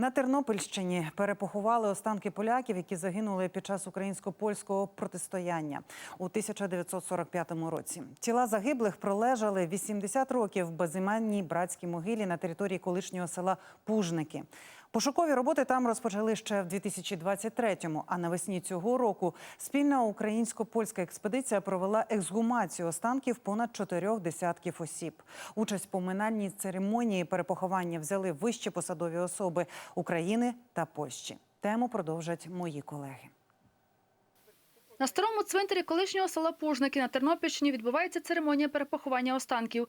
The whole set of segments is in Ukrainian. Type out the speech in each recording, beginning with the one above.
На Тернопільщині перепоховали останки поляків, які загинули під час українсько-польського протистояння у 1945 році. Тіла загиблих пролежали 80 років в безіменній братській могилі на території колишнього села Пужники. Пошукові роботи там розпочали ще в 2023-му, а навесні цього року спільна українсько-польська експедиція провела ексгумацію останків понад чотирьох десятків осіб. Участь в поминальній церемонії перепоховання взяли вищі посадові особи України та Польщі. Тему продовжать мої колеги. На старому цвинтарі колишнього села Пужники на Тернопільщині відбувається церемонія перепоховання останків.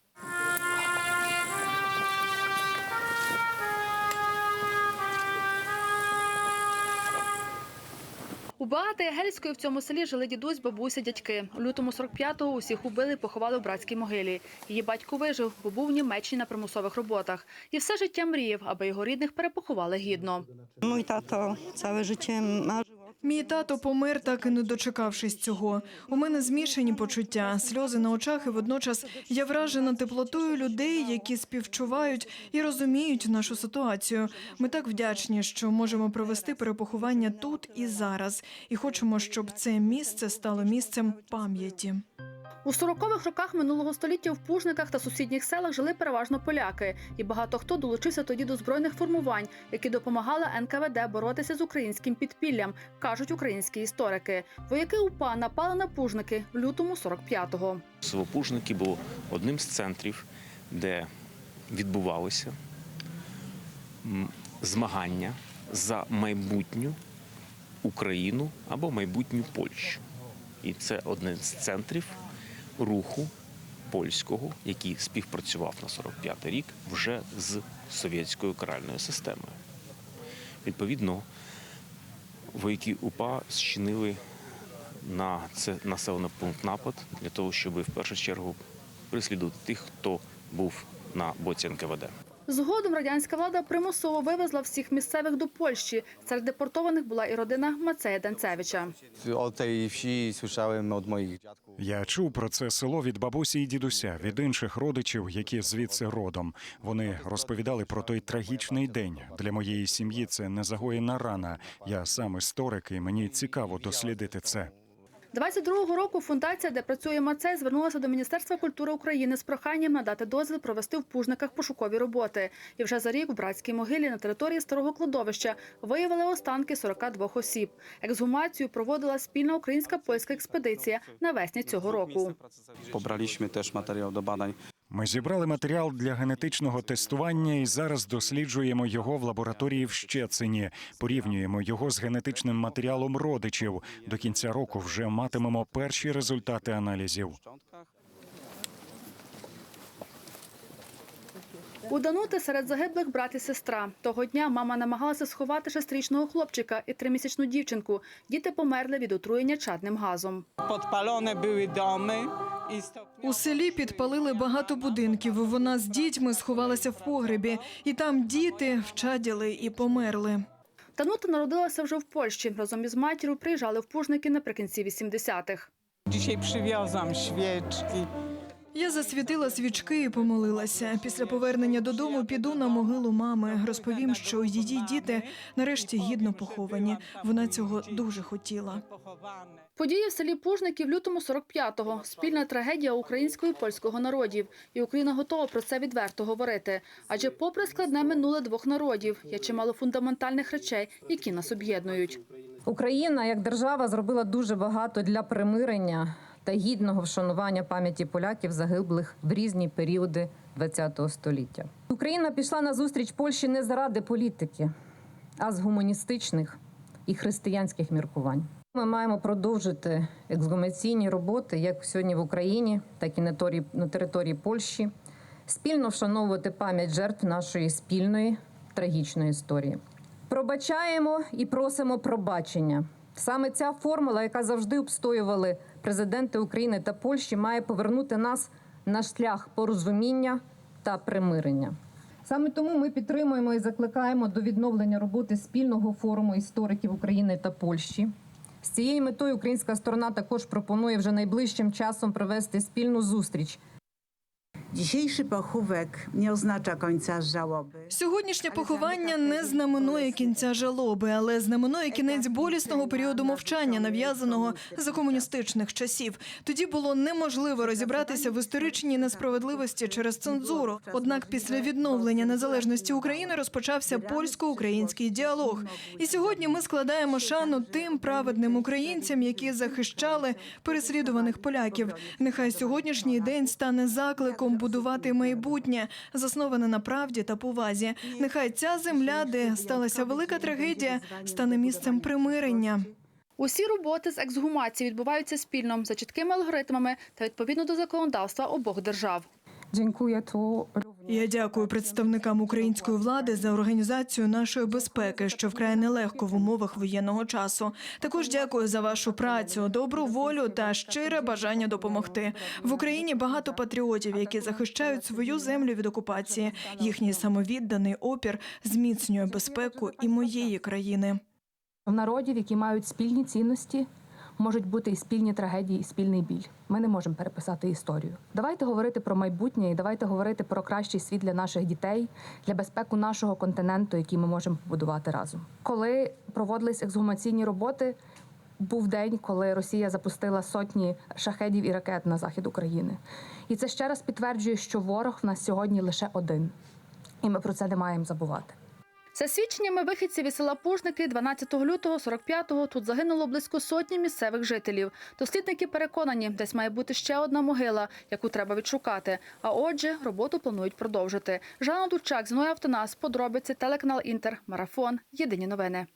У Багати гельської в цьому селі жили дідусь, бабуся, дядьки. У лютому 45-го усіх убили поховали в братській могилі. Її батько вижив, бо був в Німеччині на примусових роботах. І все життя мріяв, аби його рідних перепоховали гідно. Мій тато ціле життя марив. Мій тато помер, так і не дочекавшись цього. У мене змішані почуття, сльози на очах, і водночас я вражена теплотою людей, які співчувають і розуміють нашу ситуацію. Ми так вдячні, що можемо провести перепоховання тут і зараз, і хочемо, щоб це місце стало місцем пам'яті. У 40-х роках минулого століття в Пужниках та сусідніх селах жили переважно поляки, і багато хто долучився тоді до збройних формувань, які допомагали НКВД боротися з українським підпіллям, кажуть українські історики. Вояки УПА напали на Пужники в лютому 45-го. Село Пужники було одним з центрів, де відбувалися змагання за майбутню Україну або майбутню Польщу. І це один з центрів руху польського, який співпрацював на 45-й рік вже з совєтською каральною системою. Відповідно, вояки УПА зчинили на це населений пункт напад для того, щоб в першу чергу прислідувати тих, хто був на боці НКВД. Згодом радянська влада примусово вивезла всіх місцевих до Польщі. Серед депортованих була і родина Мацея Данцевича. Я чув про це село від бабусі і дідуся, від інших родичів, які звідси родом. Вони розповідали про той трагічний день. Для моєї сім'ї це незагоєна рана. Я сам історик, і мені цікаво дослідити це. 22-го року фундація, де працює Мацей, звернулася до Міністерства культури України з проханням надати дозвіл провести в Пужниках пошукові роботи. І вже за рік в братській могилі на території старого кладовища виявили останки 42 осіб. Ексгумацію проводила спільна українська польська експедиція навесні цього року. Pobraliśmy теж матеріал до badań. Ми зібрали матеріал для генетичного тестування і зараз досліджуємо його в лабораторії в Щецині. Порівнюємо його з генетичним матеріалом родичів. До кінця року вже матимемо перші результати аналізів. У Данути серед загиблих брат і сестра. Того дня мама намагалася сховати шестирічного хлопчика і тримісячну дівчинку. Діти померли від отруєння чадним газом. Były domy i У селі підпалили багато будинків. Вона з дітьми сховалася в погребі, і там діти вчаділи і померли. Данута народилася вже в Польщі. Разом із матір'ю приїжджали в Пужники наприкінці 80-х. dzisiaj przywiozłam świeczki. Я засвітила свічки і помолилася. Після повернення додому піду на могилу мами. Розповім, що її діти нарешті гідно поховані. Вона цього дуже хотіла. Події в селі Пужники в лютому 45-го. Спільна трагедія українського і польського народів. І Україна готова про це відверто говорити. Адже попри складне минуле двох народів, є чимало фундаментальних речей, які нас об'єднують. Україна як держава зробила дуже багато для примирення та гідного вшанування пам'яті поляків загиблих в різні періоди ХХ століття. Україна пішла на зустріч Польщі не заради політики, а з гуманістичних і християнських міркувань. Ми маємо продовжити ексгумаційні роботи як сьогодні в Україні, так і на торі- на території Польщі, спільно вшановувати пам'ять жертв нашої спільної трагічної історії. Пробачаємо і просимо пробачення. Саме ця формула, яка завжди обстоювали президенти України та Польщі, має повернути нас на шлях порозуміння та примирення. Саме тому ми підтримуємо і закликаємо до відновлення роботи спільного форуму істориків України та Польщі. З цією метою українська сторона також пропонує вже найближчим часом провести спільну зустріч Dzisiejszy pochówek nie oznacza końca żałoby. Сьогоднішнє поховання не знаменує кінця жалоби, але знаменує кінець болісного періоду мовчання, нав'язаного за комуністичних часів. Тоді було неможливо розібратися в історичній несправедливості через цензуру. Однак після відновлення незалежності України розпочався польсько-український діалог. І сьогодні ми складаємо шану тим праведним українцям, які захищали переслідуваних поляків. Нехай сьогоднішній день стане закликом будувати майбутнє, засноване на правді та повазі. Нехай ця земля, де сталася велика трагедія, стане місцем примирення. Усі роботи з ексгумації відбуваються спільно за чіткими алгоритмами та відповідно до законодавства обох держав. Дякую. Я дякую представникам української влади за організацію нашої безпеки, що вкрай нелегко в умовах воєнного часу. Також дякую за вашу працю, добру волю та щире бажання допомогти. В Україні багато патріотів, які захищають свою землю від окупації. Їхній самовідданий опір зміцнює безпеку і моєї країни. Народів, які мають спільні цінності, можуть бути і спільні трагедії, і спільний біль. Ми не можемо переписати історію. Давайте говорити про майбутнє і давайте говорити про кращий світ для наших дітей, для безпеку нашого континенту, який ми можемо побудувати разом. Коли проводились ексгумаційні роботи, був день, коли Росія запустила сотні шахедів і ракет на захід України. І це ще раз підтверджує, що ворог в нас сьогодні лише один, і ми про це не маємо забувати. За свідченнями вихідців із села Пужники, 12 лютого 45-го тут загинуло близько сотні місцевих жителів. Дослідники переконані, десь має бути ще одна могила, яку треба відшукати. А отже, роботу планують продовжити. Жанна Дучак, Зіноя Автонас, подробиці, телеканал Інтер, Марафон. Єдині новини.